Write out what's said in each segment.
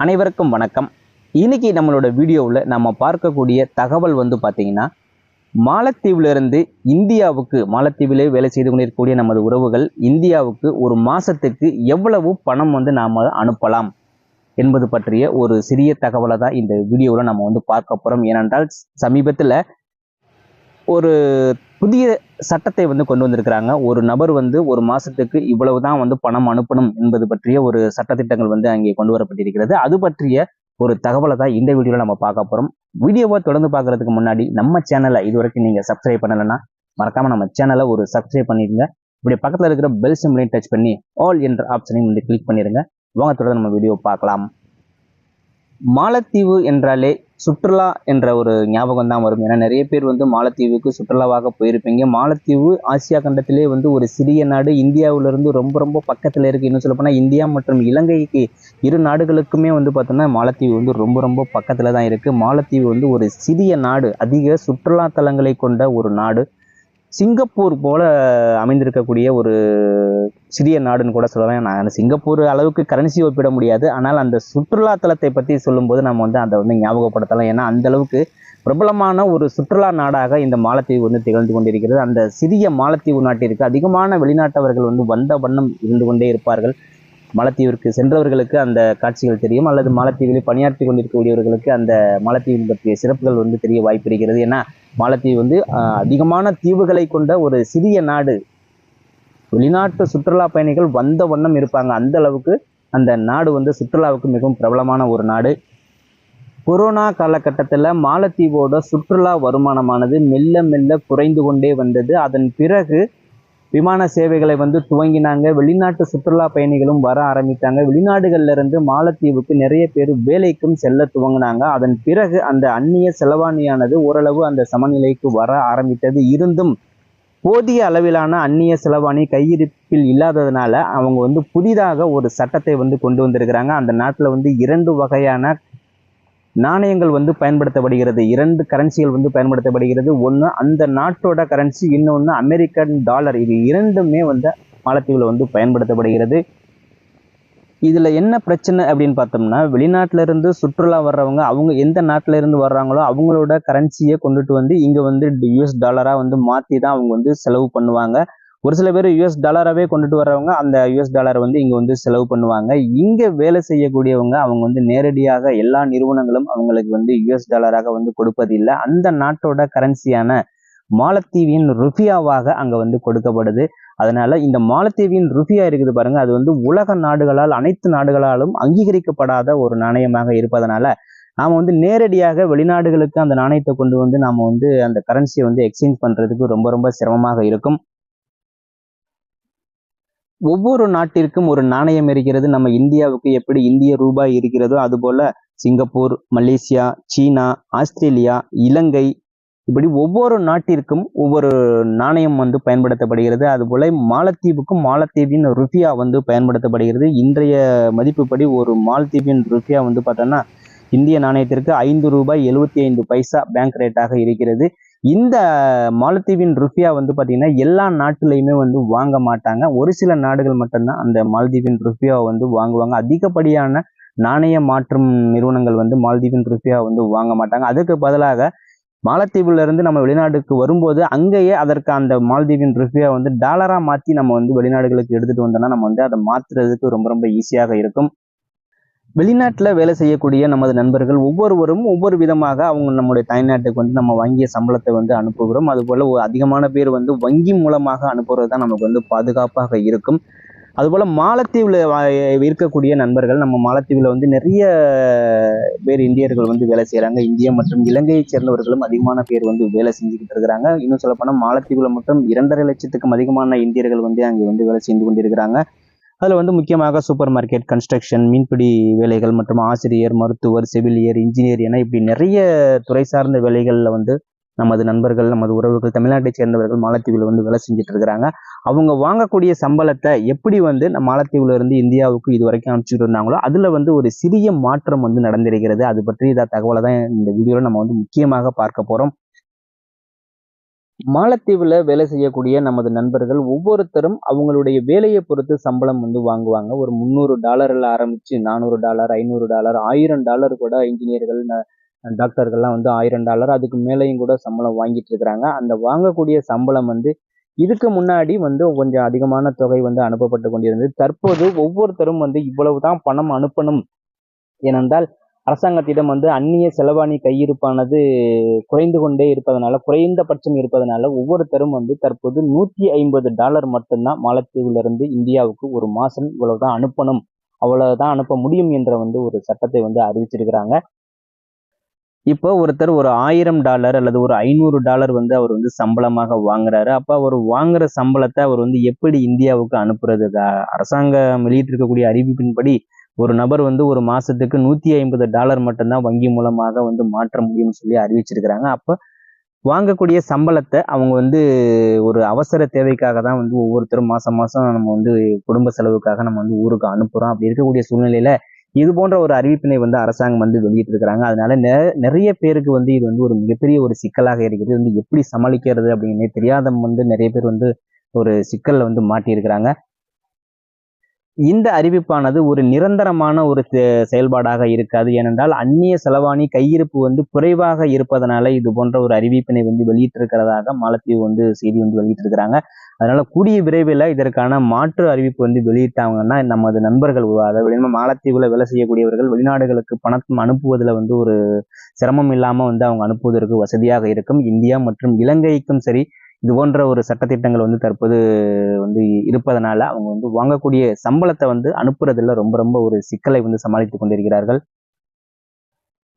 அனைவருக்கும் வணக்கம். இன்னைக்கு நம்மளோட வீடியோவில் நம்ம பார்க்கக்கூடிய தகவல் வந்து பார்த்தீங்கன்னா மாலத்தீவிலிருந்து இந்தியாவுக்கு மாலத்தீவிலே வேலை செய்து கொண்டிருக்கக்கூடிய நமது உறவுகள் இந்தியாவுக்கு ஒரு மாதத்துக்கு எவ்வளவு பணம் வந்து நாம் அனுப்பலாம் என்பது பற்றிய ஒரு சிறிய தகவலை தான் இந்த வீடியோவில் நம்ம வந்து பார்க்க போகிறோம் ஏனென்றால் சமீபத்தில் ஒரு புதிய சட்டத்தை வந்து கொண்டு வந்திருக்கிறாங்க. ஒரு நபர் வந்து ஒரு மாசத்துக்கு இவ்வளவு தான் வந்து பணம் அனுப்பணும் என்பது பற்றிய ஒரு சட்டத்திட்டங்கள் வந்து அங்கே கொண்டு வரப்பட்டிருக்கிறது. அது பற்றிய ஒரு தகவலை தான் இந்த வீடியோவில் நம்ம பார்க்க போகிறோம் வீடியோவை தொடர்ந்து பார்க்கறதுக்கு முன்னாடி நம்ம சேனலை இது வரைக்கும் நீங்கள் சப்ஸ்கிரைப் பண்ணலைன்னா மறக்காம நம்ம சேனலை ஒரு சப்ஸ்கிரைப் பண்ணிடுங்க. இப்படி பக்கத்தில் இருக்கிற பெல் சிம்லையும் டச் பண்ணி ஆல் என்ற ஆப்ஷனையும் வந்து கிளிக் பண்ணிடுங்க. வாங்க தொடர்ந்து நம்ம வீடியோ பார்க்கலாம். மாலத்தீவு என்றாலே சுற்றுலா என்ற ஒரு ஞாபகம் தான் வரும். ஏன்னா நிறைய பேர் வந்து மாலத்தீவுக்கு சுற்றுலாவாக போயிருப்பீங்க. மாலத்தீவு ஆசியா கண்டத்திலே வந்து ஒரு சிறிய நாடு. இந்தியாவிலிருந்து ரொம்ப ரொம்ப பக்கத்தில் இருக்குது இன்னும் சொல்லப்போனால் இந்தியா மற்றும் இலங்கைக்கு இரு நாடுகளுக்குமே வந்து பார்த்தோன்னா மாலத்தீவு வந்து ரொம்ப ரொம்ப பக்கத்தில் தான் இருக்குது மாலத்தீவு வந்து ஒரு சிறிய நாடு. அதிக சுற்றுலா தலங்களை கொண்ட ஒரு நாடு. சிங்கப்பூர் போல அமைந்திருக்கக்கூடிய ஒரு சிறிய நாடுன்னு கூட சொல்லுவேன் நான் சிங்கப்பூர் அளவுக்கு கரன்சி ஒப்பிட முடியாது. ஆனால் அந்த சுற்றுலா தலத்தை பற்றி சொல்லும்போது நம்ம வந்து அதை வந்து ஞாபகப்படுத்தலாம். ஏன்னா அந்த அளவுக்கு பிரபலமான ஒரு சுற்றுலா நாடாக இந்த மாலத்தீவு வந்து திகழ்ந்து கொண்டிருக்கிறது. அந்த சிறிய மாலத்தீவு நாட்டிற்கு அதிகமான வெளிநாட்டவர்கள் வந்து வந்த வண்ணம் இருந்து கொண்டே இருப்பார்கள். மாலத்தீவிற்கு சென்றவர்களுக்கு அந்த காட்சிகள் தெரியும். அல்லது மாலத்தீவில் பணியாற்றி கொண்டிருக்கக்கூடியவர்களுக்கு அந்த மாலத்தீவின் பற்றிய சிறப்புகள் வந்து தெரிய வாய்ப்பு இருக்கிறது. ஏன்னா மாலத்தீவு வந்து ஆஹ், அதிகமான தீவுகளை கொண்ட ஒரு சிறிய நாடு. வெளிநாட்டு சுற்றுலா பயணிகள் வந்த வண்ணம் இருப்பாங்க. அந்த அளவுக்கு அந்த நாடு வந்து சுற்றுலாவுக்கு மிகவும் பிரபலமான ஒரு நாடு. கொரோனா காலகட்டத்தில் மாலத்தீவோட சுற்றுலா வருமானமானது மெல்ல மெல்ல குறைந்து கொண்டே வந்தது. அதன் பிறகு விமான சேவைகளை வந்து துவங்கினாங்க. வெளிநாட்டு சுற்றுலா பயணிகளும் வர ஆரம்பித்தாங்க. வெளிநாடுகள்ல இருந்து மாலத்தீவுக்கு நிறைய பேர் வேலைக்கும் செல்ல துவங்கினாங்க. அதன் பிறகு அந்த அந்நிய செலவாணியானது ஓரளவு அந்த சமநிலைக்கு வர ஆரம்பித்தது. இருந்தும் போதிய அளவிலான அந்நிய செலவாணி கையிருப்பில் இல்லாததுனால அவங்க வந்து புதிதாக ஒரு சட்டத்தை வந்து கொண்டு வந்திருக்கிறாங்க. அந்த நாட்டில் வந்து இரண்டு வகையான நாணயங்கள் வந்து பயன்படுத்தப்படுகிறது. இரண்டு கரன்சிகள் வந்து பயன்படுத்தப்படுகிறது. ஒன்று அந்த நாட்டோட கரன்சி இன்னொன்று அமெரிக்கன் டாலர் இது இரண்டுமே வந்து மாலத்தீவில் வந்து பயன்படுத்தப்படுகிறது. இதில் என்ன பிரச்சனை அப்படின்னு பார்த்தோம்னா வெளிநாட்டுல இருந்து சுற்றுலா வர்றவங்க அவங்க எந்த நாட்டில் இருந்து வர்றாங்களோ அவங்களோட கரன்சியை கொண்டுட்டு வந்து இங்கே வந்து யூஎஸ் டாலராக வந்து மாற்றி தான் அவங்க வந்து செலவு பண்ணுவாங்க. ஒரு சில பேர் யூஎஸ் டாலராகவே கொண்டுட்டு வர்றவங்க அந்த யூஎஸ் டாலரை வந்து இங்கே வந்து செலவு பண்ணுவாங்க. இங்கே வேலை செய்யக்கூடியவங்க அவங்க வந்து நேரடியாக எல்லா நிறுவனங்களும் அவங்களுக்கு வந்து யூஎஸ் டாலராக வந்து கொடுப்பதில்லை. அந்த நாட்டோட கரன்சியான மாலத்தீவின் ருபியாவாக அங்கே வந்து கொடுக்கப்படுது. அதனால இந்த மாலத்தீவின் ருபியா இருக்குது பாருங்க அது வந்து உலக நாடுகளால் அனைத்து நாடுகளாலும் அங்கீகரிக்கப்படாத ஒரு நாணயமாக இருப்பதனால நாம் வந்து நேரடியாக வெளிநாடுகளுக்கு அந்த நாணயத்தை கொண்டு வந்து நாம் வந்து அந்த கரன்சியை வந்து எக்ஸ்சேஞ்ச் பண்ணுறதுக்கு ரொம்ப ரொம்ப சிரமமாக இருக்கும். ஒவ்வொரு நாட்டிற்கும் ஒரு நாணயம் இருக்கிறது. நம்ம இந்தியாவுக்கு எப்படி இந்திய ரூபாய் இருக்கிறதோ அதுபோல Singapore Malaysia China Australia Ilangai இப்படி ஒவ்வொரு நாட்டிற்கும் ஒவ்வொரு நாணயம் வந்து பயன்படுத்தப்படுகிறது. அதுபோல மாலத்தீவுக்கும் மாலத்தீவின் ருபியா வந்து பயன்படுத்தப்படுகிறது. இன்றைய மதிப்புப்படி ஒரு மாலத்தீவின் ருபியா வந்து பார்த்தோன்னா இந்திய நாணயத்திற்கு ஐந்து ரூபாய் எழுபத்தி ஐந்து பைசா பேங்க் ரேட்டாக இருக்கிறது. இந்த மாலத்தீவின் ருஃபியா வந்து பார்த்தீங்கன்னா எல்லா நாட்டிலையுமே வந்து வாங்க மாட்டாங்க. ஒரு சில நாடுகள் மட்டும்தான் அந்த மாலத்தீவின் ருஃபியாவை வந்து வாங்குவாங்க. அதிகப்படியான நாணய மாற்றும் நிறுவனங்கள் வந்து மாலத்தீவின் ருஃபியா வந்து வாங்க மாட்டாங்க. அதுக்கு பதிலாக மாலத்தீவுல இருந்து நம்ம வெளிநாட்டுக்கு வரும்போது அங்கேயே அதற்கு அந்த மாலத்தீவின் ருஃபியா வந்து டாலரா மாத்தி நம்ம வந்து வெளிநாடுகளுக்கு எடுத்துட்டு வந்தோம்னா நம்ம வந்து அதை மாத்துறதுக்கு ரொம்ப ரொம்ப ஈஸியாக இருக்கும். வெளிநாட்டில் வேலை செய்யக்கூடிய நமது நண்பர்கள் ஒவ்வொருவரும் ஒவ்வொரு விதமாக அவங்க நம்முடைய தாய்நாட்டுக்கு வந்து நம்ம வங்கிய சம்பளத்தை வந்து அனுப்புகிறோம். அதுபோல் ஒரு அதிகமான பேர் வந்து வங்கி மூலமாக அனுப்புகிறது தான் நமக்கு வந்து பாதுகாப்பாக இருக்கும். அதுபோல் மாலத்தீவில் இருக்கக்கூடிய நண்பர்கள் நம்ம மாலத்தீவில் வந்து நிறைய பேர் இந்தியர்கள் வந்து வேலை செய்கிறாங்க இந்தியா மற்றும் இலங்கையை சேர்ந்தவர்களும் அதிகமான பேர் வந்து வேலை செஞ்சுக்கிட்டு இருக்கிறாங்க. இன்னும் சொல்லப்போனால் மாலத்தீவில் மட்டும் இரண்டரை லட்சத்துக்கும் அதிகமான இந்தியர்கள் வந்து அங்கே வந்து வேலை செஞ்சு கொண்டிருக்கிறாங்க. அதில் வந்து முக்கியமாக சூப்பர் மார்க்கெட் கன்ஸ்ட்ரக்ஷன் மீன்பிடி வேலைகள் மற்றும் ஆசிரியர் மருத்துவர் செவிலியர் இன்ஜினியர் என இப்படி நிறைய துறை சார்ந்த வேலைகளில் வந்து நமது நண்பர்கள் நமது உறவுகள் தமிழ்நாட்டை சேர்ந்தவர்கள் மாலத்தீவில் வந்து வேலை செஞ்சுட்டு இருக்கிறாங்க. அவங்க வாங்கக்கூடிய சம்பளத்தை எப்படி வந்து நம்ம மாலத்தீவில் இருந்து இந்தியாவுக்கு இது வரைக்கும் அனுப்பிச்சுட்டு இருந்தாங்களோ அதில் வந்து ஒரு சிறிய மாற்றம் வந்து நடந்திருக்கிறது. அது பற்றி இதாக தகவலை தான் இந்த வீடியோவில் நம்ம வந்து முக்கியமாக பார்க்க போகிறோம் மாலத்தீவுல வேலை செய்யக்கூடிய நமது நண்பர்கள் ஒவ்வொருத்தரும் அவங்களுடைய வேலையை பொறுத்து சம்பளம் வந்து வாங்குவாங்க. ஒரு முந்நூறு டாலர்ல ஆரம்பிச்சு நானூறு டாலர் ஐநூறு டாலர் ஆயிரம் டாலர் கூட இன்ஜினியர்கள் டாக்டர்கள்லாம் வந்து ஆயிரம் டாலர் அதுக்கு மேலேயும் கூட சம்பளம் வாங்கிட்டு இருக்கிறாங்க. அந்த வாங்கக்கூடிய சம்பளம் வந்து இதுக்கு முன்னாடி வந்து கொஞ்சம் அதிகமான தொகை வந்து அனுப்பப்பட்டு கொண்டிருந்தது. தற்போது ஒவ்வொருத்தரும் வந்து இவ்வளவு தான் பணம் அனுப்பணும். ஏனென்றால் அரசாங்கத்திடம் வந்து அந்நிய செலவாணி கையிருப்பானது குறைந்து கொண்டே இருப்பதனால குறைந்தபட்சம் இருப்பதனால ஒவ்வொருத்தரும் வந்து தற்போது நூற்றி ஐம்பது டாலர் மட்டும்தான் மாலத்தீவிலிருந்து இந்தியாவுக்கு ஒரு மாதம் இவ்வளவுதான் அனுப்பணும் அவ்வளவுதான் அனுப்ப முடியும் என்ற வந்து ஒரு சட்டத்தை வந்து அறிவிச்சிருக்கிறாங்க. இப்போ ஒருத்தர் ஒரு ஆயிரம் டாலர் அல்லது ஒரு ஐநூறு டாலர் வந்து அவர் வந்து சம்பளமாக வாங்குறாரு. அப்போ அவர் வாங்குற சம்பளத்தை அவர் வந்து எப்படி இந்தியாவுக்கு அனுப்புறது? அரசாங்கம் வெளியிட்டிருக்கக்கூடிய அறிவிப்பின்படி ஒரு நபர் வந்து ஒரு மாசத்துக்கு நூத்தி ஐம்பது டாலர் மட்டும்தான் வங்கி மூலமாக வந்து மாற்ற முடியும்னு சொல்லி அறிவிச்சிருக்கிறாங்க. அப்போ வாங்கக்கூடிய சம்பளத்தை அவங்க வந்து ஒரு அவசர தேவைக்காக தான் வந்து ஒவ்வொருத்தரும் மாசம் மாசம் நம்ம வந்து குடும்ப செலவுக்காக நம்ம வந்து ஊருக்கு அனுப்புறோம். அப்படி இருக்கக்கூடிய சூழ்நிலையில இது போன்ற ஒரு அறிவிப்பினை வந்து அரசாங்கம் வந்து வெளியிட்டு இருக்கிறாங்க அதனால நிறைய பேருக்கு வந்து இது வந்து ஒரு மிகப்பெரிய ஒரு சிக்கலாக இருக்குது. வந்து எப்படி சமாளிக்கிறது அப்படின்னு தெரியாத வந்து நிறைய பேர் வந்து ஒரு சிக்கல்ல வந்து மாட்டியிருக்கிறாங்க. இந்த அறிவிப்பானது ஒரு நிரந்தரமான ஒரு செயல்பாடாக இருக்காது ஏனென்றால் அந்நிய செலவாணி கையிருப்பு வந்து குறைவாக இருப்பதனால இது போன்ற ஒரு அறிவிப்பினை வந்து வெளியிட்டிருக்கிறதாக மாலத்தீவு வந்து செய்தி வந்து வெளியிட்டிருக்கிறாங்க. அதனால கூடிய விரைவில் இதற்கான மாற்று அறிவிப்பு வந்து வெளியிட்டாங்கன்னா நமது நண்பர்கள் அதாவது மாலத்தீவுல வேலை செய்யக்கூடியவர்கள் வெளிநாடுகளுக்கு பணம் அனுப்புவதில் வந்து ஒரு சிரமம் இல்லாமல் வந்து அவங்க அனுப்புவதற்கு வசதியாக இருக்கும். இந்தியா மற்றும் இலங்கைக்கும் சரி இது போன்ற ஒரு சட்டத்திட்டங்கள் வந்து தற்போது வந்து இருப்பதனால அவங்க வந்து வாங்கக்கூடிய சம்பளத்தை வந்து அனுப்புறதுல ரொம்ப ரொம்ப ஒரு சிக்கலை வந்து சமாளித்துக் கொண்டிருக்கிறார்கள்.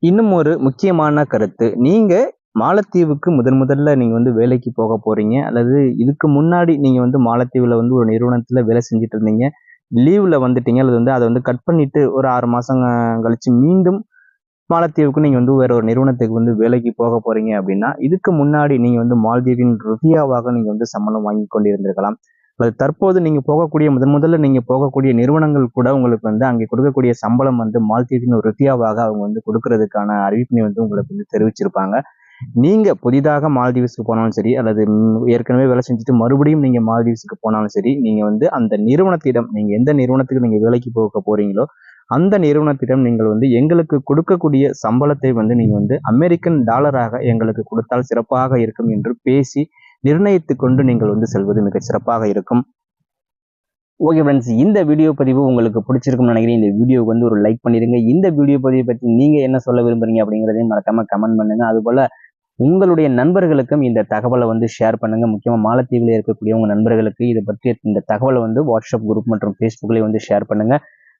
இன்னும் ஒரு முக்கியமான கருத்து. நீங்க மாலத்தீவுக்கு முதன் முதல்ல நீங்க வந்து வேலைக்கு போக போறீங்க. அல்லது இதுக்கு முன்னாடி நீங்க வந்து மாலத்தீவுல வந்து ஒரு நிறுவனத்துல வேலை செஞ்சுட்டு இருந்தீங்க. லீவ்ல வந்துட்டீங்க. அல்லது வந்து அதை வந்து கட் பண்ணிட்டு ஒரு ஆறு மாசம் கழிச்சு மீண்டும் மாலத்தீவுக்கு நீங்கள் வந்து வேற ஒரு நிறுவனத்துக்கு வந்து வேலைக்கு போக போறீங்க அப்படின்னா இதுக்கு முன்னாடி நீங்கள் வந்து மாலத்தீவின் ருபியாவாக நீங்கள் வந்து சம்பளம் வாங்கி கொண்டிருந்திருக்கலாம். அல்லது தற்போது நீங்கள் போகக்கூடிய முதன் முதல்ல நீங்கள் போகக்கூடிய நிறுவனங்கள் கூட உங்களுக்கு வந்து அங்கே கொடுக்கக்கூடிய சம்பளம் வந்து மாலத்தீவின் ருபியாவாக அவங்க வந்து கொடுக்கறதுக்கான அறிவிப்பினை வந்து உங்களுக்கு வந்து தெரிவிச்சிருப்பாங்க. நீங்கள் புதிதாக மால்தீவ்ஸ்க்கு போனாலும் சரி அல்லது ஏற்கனவே வேலை செஞ்சுட்டு மறுபடியும் நீங்கள் மால்தீவ்ஸ்க்கு போனாலும் சரி நீங்கள் வந்து அந்த நிறுவனத்திடம் நீங்கள் எந்த நிறுவனத்துக்கு நீங்கள் வேலைக்கு போக போகிறீங்களோ அந்த நிறுவனத்திடம் நீங்கள் வந்து எங்களுக்கு கொடுக்கக்கூடிய சம்பளத்தை வந்து நீங்கள் வந்து அமெரிக்கன் டாலராக எங்களுக்கு கொடுத்தால் சிறப்பாக இருக்கும் என்று பேசி நிர்ணயித்து கொண்டு நீங்கள் வந்து செல்வது மிக சிறப்பாக இருக்கும். ஓகே ஃப்ரெண்ட்ஸ் இந்த வீடியோ பதிவு உங்களுக்கு பிடிச்சிருக்கும்னு நினைக்கிறேன். இந்த வீடியோக்கு வந்து ஒரு லைக் பண்ணிடுங்க. இந்த வீடியோ பதிவை பற்றி நீங்கள் என்ன சொல்ல விரும்புறீங்க அப்படிங்கிறதையும் மறக்காம கமெண்ட் பண்ணுங்க. அதுபோல் உங்களுடைய நண்பர்களுக்கும் இந்த தகவலை வந்து ஷேர் பண்ணுங்க. முக்கியமாக மாலத்தீவில் இருக்கக்கூடிய உங்கள் நண்பர்களுக்கு இதை பற்றி இந்த தகவலை வந்து வாட்ஸ்அப் குரூப் மற்றும் ஃபேஸ்புக்கில் வந்து ஷேர் பண்ணுங்க.